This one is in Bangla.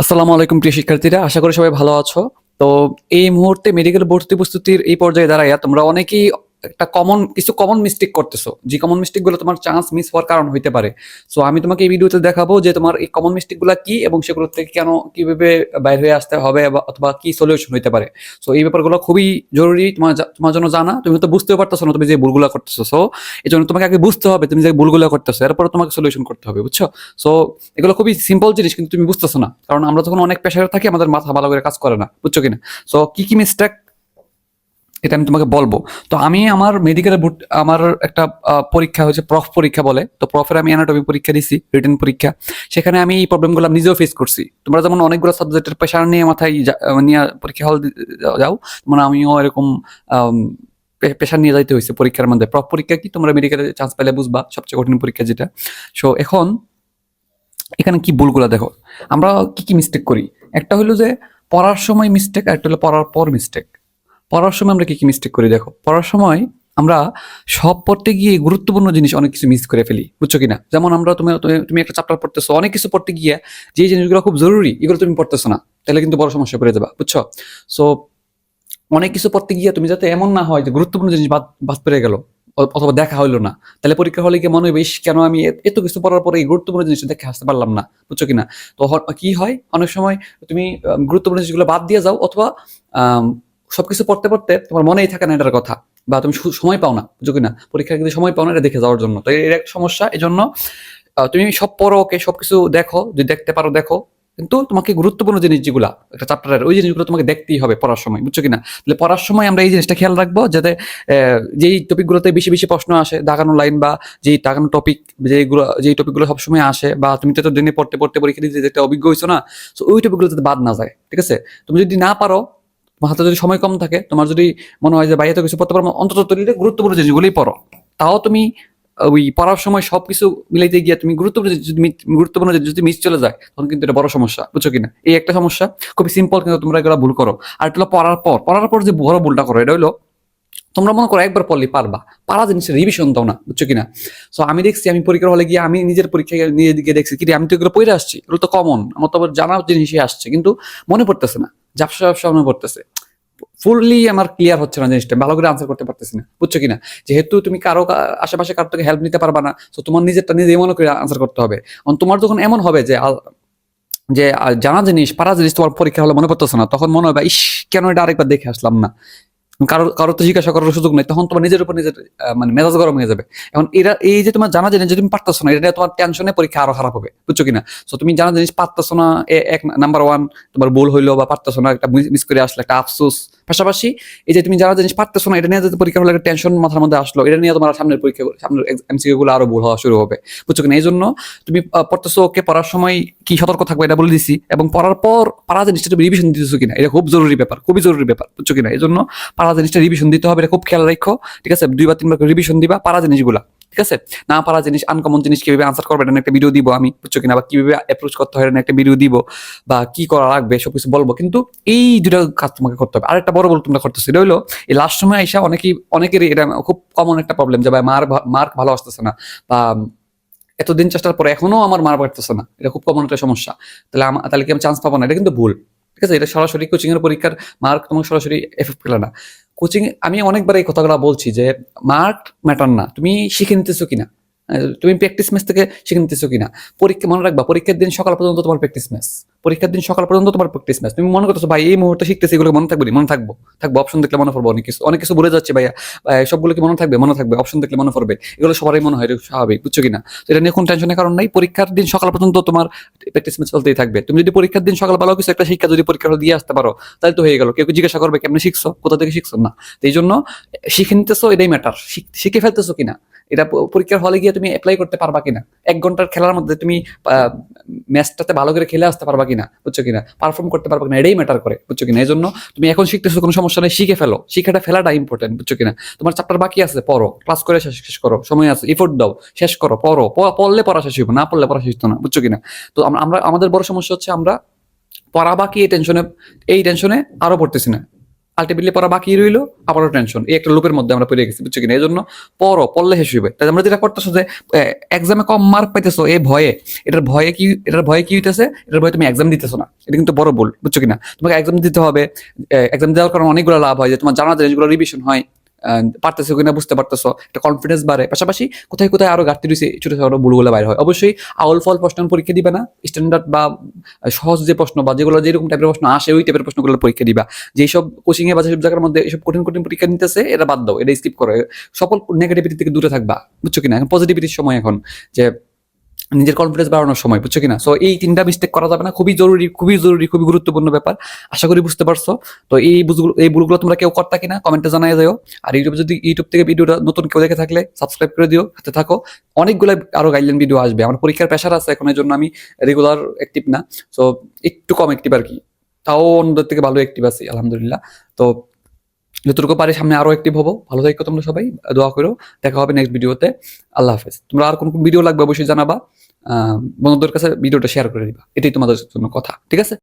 আসসালামু আলাইকুম প্রিয় শিক্ষার্থীরা, আশা করি সবাই ভালো আছো। তো এই মুহূর্তে মেডিকেল ভর্তি প্রস্তুতির এই পর্যায়ে দাঁড়াইয়া তোমরা অনেকেই একটা কমন কিছু কমন মিস্টেক করতেছো। যে কমন মিস্টেকগুলো তোমার চান্স মিস হওয়ার কারণ হইতে পারে। সো আমি তোমাকে এই ভিডিওতে দেখাবো যে তোমার এই কমন মিস্টেকগুলা কি এবং সেগুলো থেকে কেন কীভাবে বাইরে হয়ে আসতে হবে অথবা কি সলিউশন হইতে পারে। সো এই ব্যাপারগুলো খুবই জরুরি, তোমার তোমার জন্য জানা। তুমি তো বুঝতেও পারতেছো না তুমি যে ভুলগুলো করতেছো। সো এই জন্য তোমাকে আগে বুঝতে হবে তুমি যে ভুলগুলো করতেছো, এরপর তোমাকে সলিউশন করতে হবে, বুঝছ? সো এগুলো খুবই সিম্পল জিনিস, কিন্তু তুমি বুঝতেছো না। কারণ আমরা যখন অনেক প্রেশারে থাকি, আমাদের মাথা ভালো করে কাজ করে না, বুঝছ কিনা? সো কি কি মিস্টেক এটা আমি তোমাকে বলব। তো আমি আমার মেডিকেল আমার একটা পরীক্ষা হচ্ছে প্রফ পরীক্ষা বলে। তো প্রফের আমি অ্যানাটমি পরীক্ষা দিছি রিটেন পরীক্ষা। সেখানে আমি এই প্রবলেমগুলো নিজেও ফেস করছি। তোমরা যেমন অনেকগুলো সাবজেক্টের প্রেশার নিয়ে মাথায় নিয়ে পরীক্ষা হল যাও মানে আমিও এরকম প্রেশার নিয়ে যাইতে হয়েছে পরীক্ষার মধ্যে। প্রফ পরীক্ষা কি? তোমরা মেডিকেলে চান্স পেলে বুঝবা, সবচেয়ে কঠিন পরীক্ষা যেটা। সো এখন এখানে কি ভুলগুলো দেখো? আমরা কি কি মিস্টেক করি? একটা হলো যে, পড়ার সময় মিস্টেক আর একটা হলো পড়ার পর মিস্টেক পড়ার সময় আমরা কি কি মিস্টেক করি? দেখো, পড়ার সময় আমরা সব পড়তে গিয়ে গুরুত্বপূর্ণ জিনিস অনেক কিছু মিস করে ফেলি, বুঝছ কিনা? যেমন আমরা তুমি, তুমি- একটা চ্যাপ্টার পড়তেছো, অনেক কিছু পড়তে গিয়ে যে জিনিসগুলো খুব জরুরি, এগুলো তুমি পড়তেছো না, তাহলে কিন্তু বড় সমস্যা করে যাবা বুঝছ? সো অনেক কিছু পড়তে গিয়ে তুমি যাতে এমন না হয় যে গুরুত্বপূর্ণ জিনিস বাদ বাদ পেরে গেল অথবা দেখা হইল না, তাহলে পরীক্ষা হলে গিয়ে মনে হবে কেন আমি এত কিছু পড়ার পরে এই গুরুত্বপূর্ণ জিনিসটা দেখে আসতে পারলাম না বুঝছ কিনা? তো কি হয়? অনেক সময় তুমি গুরুত্বপূর্ণ জিনিসগুলো বাদ দিয়ে যাও, অথবা সবকিছু পড়তে পড়তে তোমার মনেই থাকে না এটার কথা, বা তুমি সময় পাও না, বুঝো কিনা? পরীক্ষার কিন্তু সময় পাও না এটা দেখে যাওয়ার জন্য। তো এর এক সমস্যা এই জন্য তুমি সব পড়ো, ওকে সবকিছু দেখো, যদি দেখতে পারো দেখো, কিন্তু তোমাকে গুরুত্বপূর্ণ জিনিস যেগুলা, একটা চ্যাপ্টারের ওই জিনিসগুলো তোমাকে দেখতেই হবে পড়ার সময়, বুঝছ কিনা? তাহলে পড়ার সময় আমরা এই জিনিসটা খেয়াল রাখব যাতে যেই টপিকগুলোতে বেশি বেশি প্রশ্ন আসে, দাগানো লাইন বা যেই দাগানো টপিক যেগুলো যেই টপিকগুলো সবসময় আসে, বা তুমি তো দিনে পড়তে পড়তে পরীক্ষা দিতে যেতে অভিজ্ঞ হয়েছো না তো ওই টপিকগুলো যাতে বাদ না যায়, ঠিক আছে? তুমি যদি না পারো হাতে যদি সময় কম থাকে, তোমার যদি মনে হয় যে বাইরে তো কিছু পড়তে পারব অন্তত তৈরিতে গুরুত্বপূর্ণ জিনিসগুলোই পড়ো। তাও তুমি ওই পড়ার সময় সবকিছু মিলাইতে গিয়ে তুমি গুরুত্বপূর্ণ যদি গুরুত্বপূর্ণ যদি মিস চলে যায়, তখন কিন্তু এটা বড় সমস্যা, বুঝছ কিনা এই একটা সমস্যা, খুবই সিম্পল কিন্তু তোমরা এগুলো ভুল করো। আর এটা হলো পড়ার পর পড়ার পর যে বড় ভুলটা করো, এটা হলো তোমরা মনে করো একবার পড়লে পারবা, পারা জিনিসের রিভিশন দাও না, বুঝছ কিনা সো আমি দেখছি, আমি পরীক্ষার হলে গিয়ে আমি নিজের পরীক্ষায় নিজের দিকে দেখছি কিন্তু আমি তো এগুলো পড়ে আসছি, এগুলো তো কমন আমার তো জানা জিনিসই আসছে। কিন্তু মনে পড়তেছে না। ঝাপসা ঝাপসা মনে পড়তেছে। ফুললি আমার ক্লিয়ার হচ্ছে না জিনিসটা, ভালো করে আনসার করতে পারতেছি না, বুঝছ কিনা? যেহেতু তুমি কারও আশেপাশে কারও থেকে হেল্প নিতে পারবা না তো তোমার নিজেরটা নিজে মনে করে আনসার করতে হবে। তোমার যখন এমন হবে যে যে জানা জিনিস, পারা জিনিস তোমার পরীক্ষা হলে মনে করতেছে না, তখন মনে হবে, ইস, কেন এটা আরেকবার দেখে আসলাম না? কারও কারও তো জিজ্ঞাসা করার সুযোগ নেই, তখন তোমার নিজের উপর নিজের মানে মেজাজ গরম হয়ে যাবে। এখন এরা, এই যে তোমার জানা জিনিস যদি তুমি পারতেছো না, এটা তোমার টেনশনে পরীক্ষা আরও খারাপ হবে, বুঝছ কিনা? তো তুমি জানা জিনিস পারতেছো না এক নাম্বার ওয়ান তোমার ভুল হইল বা পারতেছো না, একটা মিস করে আসলে একটা আফসোস। পাশাপাশি এই যে তুমি যারা জিনিস পারতেছো না, এটা নিয়ে যদি পরীক্ষা হলে একটা টেনশন মাথার মধ্যে আসলো, এটা নিয়ে তোমার সামনের পরীক্ষা, সামনের এমসিকিউ গুলো আরও ভুল হওয়া শুরু হবে, বুঝছ কিনা? এই জন্য তুমি পড়তেছো ওকে পড়ার সময় কি সতর্ক থাকবে এটা বলে দিছি, এবং পড়ার পর পারা জিনিসটা তুমি রিভিশন দিতেছো কিনা, এটা খুব জরুরি ব্যাপার, খুবই জরুরি ব্যাপার, বুঝছ কিনা? এই জন্য পারা জিনিসটা রিভিশন দিতে হবে, এটা খুব খেয়াল রাখো, ঠিক আছে? দুইবার, তিনবার রিভিশন দিবা, পারা জিনিসগুলা, ঠিক আছে? না পারা জিনিস আনকমন জিনিস কীভাবে আনসার করবে, এটা একটা ভিডিও দিব আমি, বুঝছ কিনা? বা কীভাবে অ্যাপ্রোচ করতে হয় একটা ভিডিও দিব, বা কি করা লাগবে, সবকিছু বলব। কিন্তু এই দুটা কাজ তোমাকে করতে হবে। আর একটা বড় বড় তোমরা করতেছো, এটা হলো এই লাস্ট সময় আইসা অনেকেই, অনেকেরই এটা খুব কমন একটা প্রবলেম যে, ভাই, মার মার্ক ভালো আসতেছে না, বা এতদিন চেষ্টার পরে এখনও আমার মার পারতেছে না, এটা খুব কমন একটা সমস্যা। তাহলে তাহলে কি আমি চান্স পাবো না? এটা কিন্তু ভুল। ঠিক আছে? এটা সরাসরি কোচিং এর পরীক্ষার মার্ক তোমাকে সরাসরি এফেক্ট ফেলে না। কোচিং আমি অনেকবার এই কথাগুলো বলছি যে মার্ক ম্যাটার না। তুমি শিখে নিতেছো কিনা? তুমি প্র্যাকটিস ম্যাচ থেকে শিখে নিতেছো কিনা? পরীক্ষা, মনে রাখবা, পরীক্ষার দিন সকাল পর্যন্ত তোমার প্র্যাকটিস ম্যাচ পরীক্ষার দিন সকাল পর্যন্ত তোমার প্র্যাকটিস ম্যাচ তুমি মনে করতেছো, ভাই, এই মুহূর্তে শিখতেছি এগুলো মনে থাকবে মনে থাকব। থাকব অপশন দেখলে মনে পড়ব, অনেক কিছু অনেক কিছু বলে যাচ্ছে, ভাইয়া। সবগুলো কি মনে থাকবে মনে থাকবে অপশন দেখলে মনে পড়বে। এগুলো সবারই মনে হয় স্বাভাবিক, বুঝছ কিনা? তো এটা নিয়ে কোনো টেনশনের কারণ নাই। পরীক্ষার দিন সকাল পর্যন্ত তোমার প্র্যাকটিস ম্যাচ চলতেই থাকবে। তুমি যদি পরীক্ষার দিন সকাল ভালো কিছু একটা শিক্ষা যদি পরীক্ষা দিয়ে আসতে পারো, তাহলে তো হয়ে গেল। কেউ কেউ জিজ্ঞাসা করবে, কেমনে শিখছো? কোথা থেকে শিখছো? না। তো এই জন্য, শিখে নিতেছো, এটাই ম্যাটার শিখে ফেলতেছো কিনা? এটা পরীক্ষার হলে গিয়ে তুমি অ্যাপ্লাই করতে পারবা কিনা? এক ঘণ্টার খেলার মধ্যে তুমি ম্যাচটাতে ভালো করে খেলে আসতে পারবা কিনা? বুঝছ কিনা? পারফর্ম করতে পারবা কিনা? এটাই ম্যাটার করে, বুঝছ কিনা? এই জন্য তুমি এখন শিখতেছো কোনো সমস্যা নেই, শিখে ফেলো। শিখাটা ফেলাটা ইম্পর্টেন্ট বুঝছ কিনা? তোমার চ্যাপ্টার বাকি আছে, পড়ো। ক্লাস করে শেষ করো। সময় আছে এফোর্ট দাও। শেষ করো, পড়ো। পড়লে পড়া শেষ হইব, না পড়লে পড়া শেষ হতো না, বুঝছ কিনা? তো আমরা, আমাদের বড় সমস্যা হচ্ছে আমরা পড়া বাকি এই টেনশনে এই টেনশনে আরও পড়তেছি না। আলটিমেটলি পড়া বাকি রইল, আবারও টেনশন এই একটা লুপের মধ্যে আমরা পড়ে গেছি, বুঝছ কিনা এই জন্য পড়ো, পড়লে শেষ হইবে। তাই আমরা যেটা করতেছো যে এক্সামে কম মার্ক পাইতেছো এই ভয়ে, এটার ভয়ে কি, এটার ভয়ে কি হইতেছে? এটার ভয়ে তুমি এক্সাম দিতেছো না। এটা কিন্তু বড় ভুল, বুঝছ কিনা তোমাকে এক্সাম দিতে হবে। এক্সাম দেওয়ার কারণে অনেকগুলো লাভ হয়, যে তোমার জানা জিনিসগুলো রিভিশন হয়। পারতেছো কিনা বুঝতে পারতেছো। একটা কনফিডেন্স বাড়ে। পাশাপাশি কোথায় কোথায় আরও ঘাটতি রয়েছে, ছোট ছোট ভুলগুলো বাইরে হয়। অবশ্যই আউল ফল প্রশ্ন পরীক্ষা দিবে না। স্ট্যান্ডার্ড বা সহজ যে প্রশ্ন বা যেগুলো যেরকম টাইপের প্রশ্ন আসে, ওই টাইপের প্রশ্নগুলো পরীক্ষা দিবা। যেসব কোচিং এ বা যেসব জায়গার মধ্যে এসব কঠিন কঠিন পরীক্ষা নিতেছে, এটা বাদ দাও। এটা স্কিপ করো। সকল নেগেটিভিটি থেকে দূরে থাকবা। বুঝছ কিনা? এখন পজিটিভিটির সময় এখন। যে নিজের কনফিডেন্স বাড়ানোর সময়, বুঝছ কিনা? সো এই তিনটা মিস্টেক করা যাবে না। খুবই জরুরি খুবই জরুরি, খুবই গুরুত্বপূর্ণ ব্যাপার। আশা করি বুঝতে পারছ। তো এই এই ভুলগুলো তোমরা কেউ করতা কিনা কমেন্টে জানাই যাও আর ইউটিউবে যদি, ইউটিউব থেকে ভিডিওটা নতুন কেউ দেখে থাকলে সাবস্ক্রাইব করে দিও হাতে থাকো। অনেকগুলো আরও গাইডলাইন ভিডিও আসবে। আমার পরীক্ষার প্রেশার আছে, এখন এর জন্য আমি রেগুলার অ্যাক্টিভ না। সো একটু কম অ্যাক্টিভ আর কি। তাও অন্যদের থেকে ভালো অ্যাক্টিভ আছি, আলহামদুলিল্লাহ। তো যতটুকু পারি সামনে আরও একটি হব। ভালো থাকো তোমরা সবাই, দোয়া করো। দেখা হবে নেক্সট ভিডিওতে আল্লাহ হাফেজ। তোমরা আর কোন ভিডিও লাগবে অবশ্যই জানাবা। বন্ধুদের কাছে ভিডিওটা শেয়ার করে দিবা। এটাই তোমাদের জন্য কথা, ঠিক আছে?